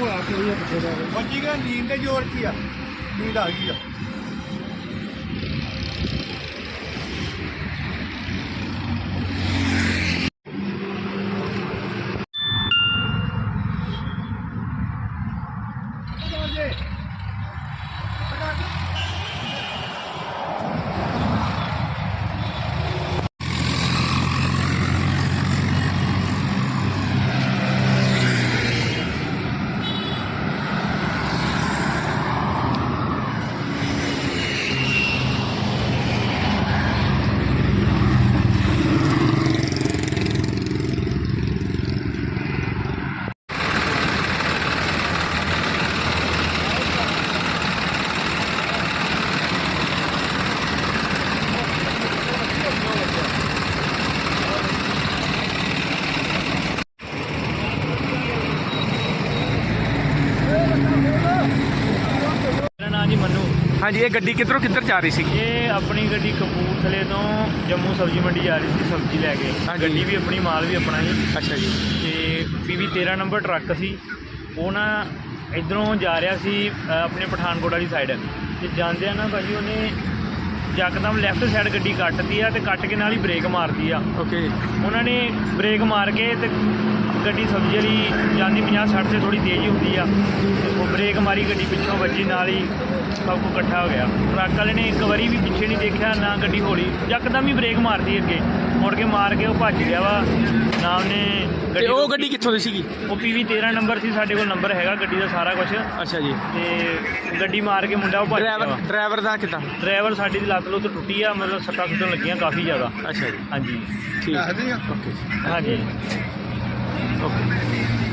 ਉੱਥੋਂ ਆ ਕੇ ਵੀ ਪਿੱਛੇ ਦਾ ਬੱਜੀ ਨੀਂਦ ਦੇ ਜ਼ੋਰ 'ਚ ਹੀ ਆ। ਨੀਂਦ ਆ ਗਈ ਆ ਮੇਰਾ ਨਾਂ ਜੀ ਮੰਨੂ ਹਾਂਜੀ ਇਹ ਗੱਡੀ ਕਿੱਧਰੋਂ ਕਿੱਧਰ ਜਾ ਰਹੀ ਸੀਗੀ? ਇਹ ਆਪਣੀ ਗੱਡੀ ਕਪੂਰਥਲੇ ਤੋਂ ਜੰਮੂ ਸਬਜ਼ੀ ਮੰਡੀ ਜਾ ਰਹੀ ਸੀ ਸਬਜ਼ੀ ਲੈ ਕੇ। ਹਾਂਜੀ। ਗੱਡੀ ਵੀ ਆਪਣੀ ਮਾਲ ਵੀ ਆਪਣਾ ਸੀ ਅੱਛਾ ਜੀ। ਤੇ ਪੀਵੀ 13 ਨੰਬਰ ਟਰੱਕ ਸੀ। ਉਹ ਨਾ ਇਧਰੋਂ ਜਾ ਰਿਹਾ ਸੀ ਅ, ਆਪਣੇ ਪਠਾਨਕੋਟ ਵਾਲੀ ਸਾਈਡ। ਤੇ ਜਾਂਦਿਆਂ ਨਾ ਭਾਜੀ ਉਹਨੇ ਯਕਦਮ ਲੈਫਟ ਸਾਈਡ ਗੱਡੀ ਕੱਟਦੀ ਆ ਤੇ ਕੱਟ ਕੇ ਨਾਲ ਹੀ ਬ੍ਰੇਕ ਮਾਰਦੀ ਆ। ਓਕੇ ਉਹਨਾਂ ਨੇ ਬ੍ਰੇਕ ਮਾਰ ਕੇ ਤੇ ਗੱਡੀ ਸਬਜ਼ੀ ਵਾਲੀ ਜਾਂਦੀ 50 60 ਤੇ ਥੋੜੀ ਤੇਜ਼ ਹੁੰਦੀ ਆ। ਉਹ ਬ੍ਰੇਕ ਮਾਰੀ ਗੱਡੀ ਪਿੱਛੋਂ ਵੱਜੀ ਨਾਲ ਹੀ ਸਭ ਕੁਝ ਇਕੱਠਾ ਹੋ ਗਿਆ। ਟਰੱਕ ਵਾਲੇ ਨੇ ਇੱਕ ਵਾਰੀ ਵੀ ਪਿੱਛੇ ਨਹੀਂ ਦੇਖਿਆ ਨਾ ਗੱਡੀ ਹੌਲੀ। ਯਕਦਮ ਹੀ ਬ੍ਰੇਕ ਮਾਰਦੀ ਅੱਗੇ। ਮੁੜ ਕੇ ਮਾਰ ਕੇ ਉਹ ਭੱਜ ਗਿਆ ਵਾ। ਨਾ ਉਹਨੇ ਤੇ ਉਹ। ਗੱਡੀ ਕਿੱਥੋਂ ਦੀ ਸੀਗੀ? ਉਹ ਪੀਵੀ 13 ਨੰਬਰ ਸੀ ਸਾਡੇ ਕੋਲ ਨੰਬਰ ਹੈਗਾ ਗੱਡੀ ਦਾ ਸਾਰਾ ਕੁਝ ਅੱਛਾ ਜੀ। ਤੇ ਗੱਡੀ ਮਾਰ ਕੇ ਮੁੰਡਾ ਉਹ ਭੱਜ ਗਿਆ ਡਰਾਈਵਰ ਦਾ ਕਿੱਦਾਂ? ਡਰਾਈਵਰ ਸਾਡੀ ਦੀ ਲੱਤ ਲੁੱਤ ਟੁੱਟੀ ਆ ਮਤਲਬ ਸੱਟਾਂ ਸੁੱਟਣ ਲੱਗੀਆਂ ਕਾਫੀ ਜ਼ਿਆਦਾ। ਅੱਛਾ ਜੀ। ਹਾਂਜੀ। ਠੀਕ। ਦੱਸਦੀ ਆ। ਓਕੇ ਹਾਂਜੀ। ਓਕੇ।